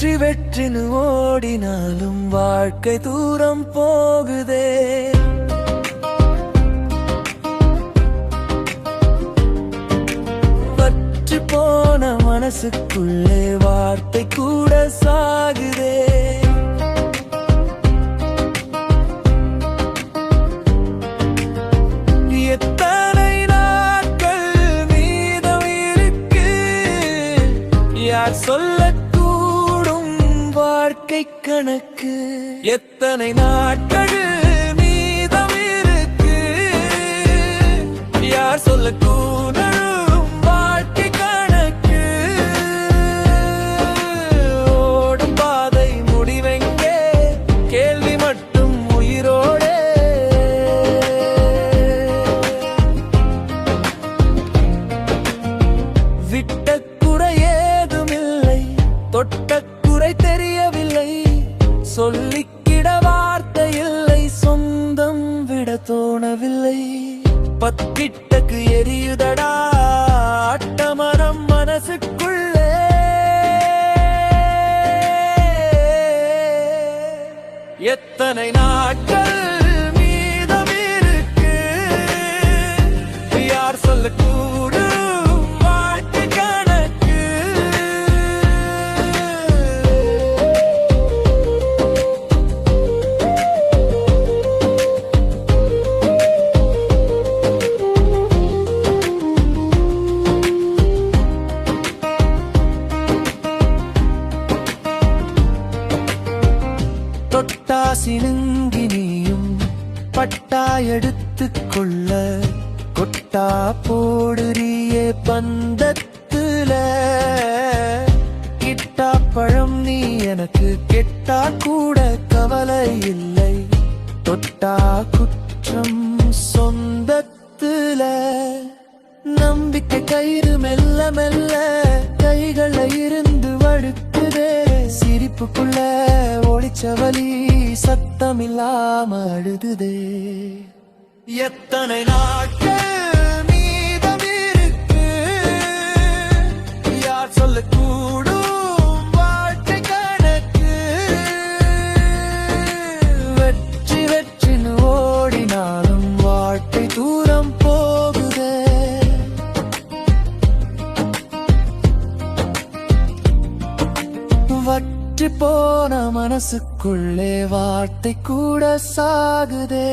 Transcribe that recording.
வெற்றி வெற்றின்னு ஓடினாலும் வாழ்க்கை தூரம் போகுதே. வற்றி போன மனசுக்குள்ளே வார்த்தை கூட சாகுதே. எத்தனை வாழ்க்கை கணக்கு. எத்தனை நாட்கள் நீதம் இருக்கு? யார் சொல்ல சொல்லக்கூடும் வாழ்க்கை கணக்கு? ஓடும் பாதை முடிவெங்கே? கேள்வி மட்டும் உயிரோடே. விட்ட குறை ஏதுமில்லை. தொட்ட விட தோணவில்லை. பத்திட்டக்கு எரியுதடா. அட்டமரம் மனசுக்குள்ளே. எத்தனை நாட்கள் மீதம் இருக்கு? யார் சொல்லு தொட்டா சினுங்கி நீயும் பட்டா எடுத்துக் கொள்ள கொட்டா போடுறியே பந்தத்துல. கிட்டா பழம் நீ எனக்கு கெட்டா கூட கவலை இல்லை தொட்டா குற்றம் சொந்தத்துல. நம்பிக்கை கயிறு மெல்ல மெல்ல கைகளை இருந்து வழுக்குதே சிரிப்புக்குள்ள ஒளிச்சவலி சத்தமில்லாம அழுதுதே. எத்தனை நாட்கள் போன மனசுக்குள்ளே வார்த்தை கூட சாகுதே.